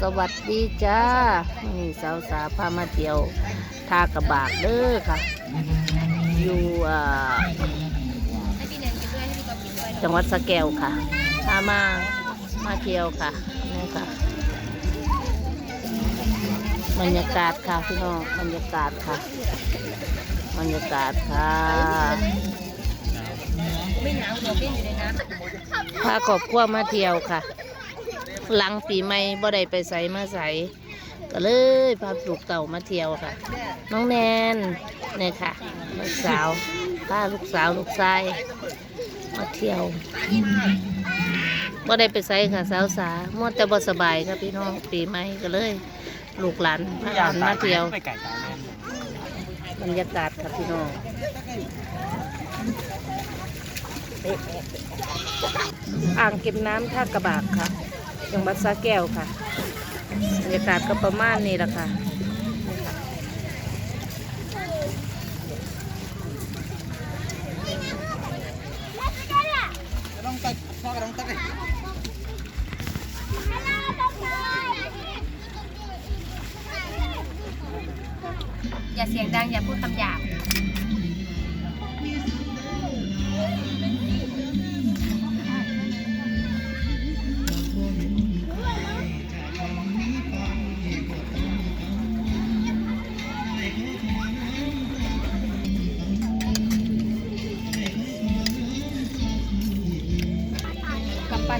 สวัสดีจ้า นี่สาวสาพามาเที่ยวทากระบากเด้อค่ะ อยู่อ่าให้พี่เนนกินด้วยให้พี่กอฟกินด้วยจังหวัดสระแก้วค่ะพามามาเที่ยวค่ะนี่ค่ะ บรรยากาศค่ะพี่น้องบรรยากาศค่ะ บรรยากาศค่ะไม่หนาวหรอกพี่อยู่ในน้พาครอบครัวมาเที่ยวค่ะ หลังปีใหม่บ่ได้ไปใส่มาใส่ก็เลยพาลูกเต่ามาเที่ยวค่ะ น้องแนนเนี่ยค่ะลูกสาวพาลูกสาวลูกชายมาเที่ยวบ่ได้ไปใส่ค่ะสาวสามัวแต่บ่สบายค่ะพี่น้องปีใหม่ก็เลย ลูกหลานพาหลานมาเที่ยวไปไก่ตายแน่บรรยากาศค่ะพี่น้องอ่างเก็บน้ำท่ากระบากค่ะ จังหวัดสระแก้วค่ะบรรยากาศก็ประมาณนี้แหละค่ะนี่ค่ะต้องตัดพ่อก็ต้องตัดเลยอย่าเสียงดัง อย่าพูดคำหยาบ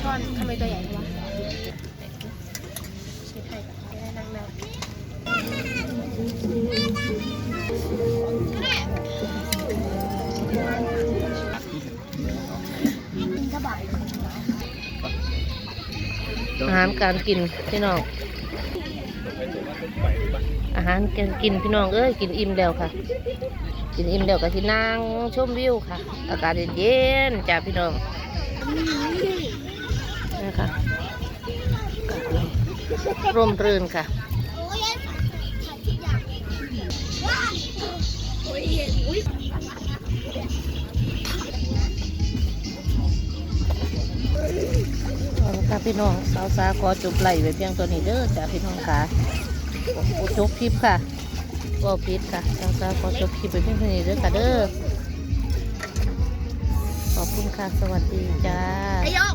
ช่อนทำไมตัวใหญ่วะใช้ไข่กับไม่นั่งนั่งอาหารการกินพี่น้อง อาหารการกินพี่น้องเอ้ยกินอิ่มแล้วค่ะ กินอิ่มแล้วก็ที่นั่งชมวิวค่ะ อากาศเย็นๆจ้าพี่น้อง นะคะร่มรื่นค่ะเอาละค่ะพี่น้องสาวสาขอจบไหลไว้เพียงตัวนี้เด้อจ้าพี่น้องค่ะโอ้จบคลิปค่ะก็พิดค่ะสาวสาขอจบคลิปไว้เพียงตัวนี้เด้อค่ะเด้อขอบคุณค่ะ สวัสดีจ้าไอ้ยก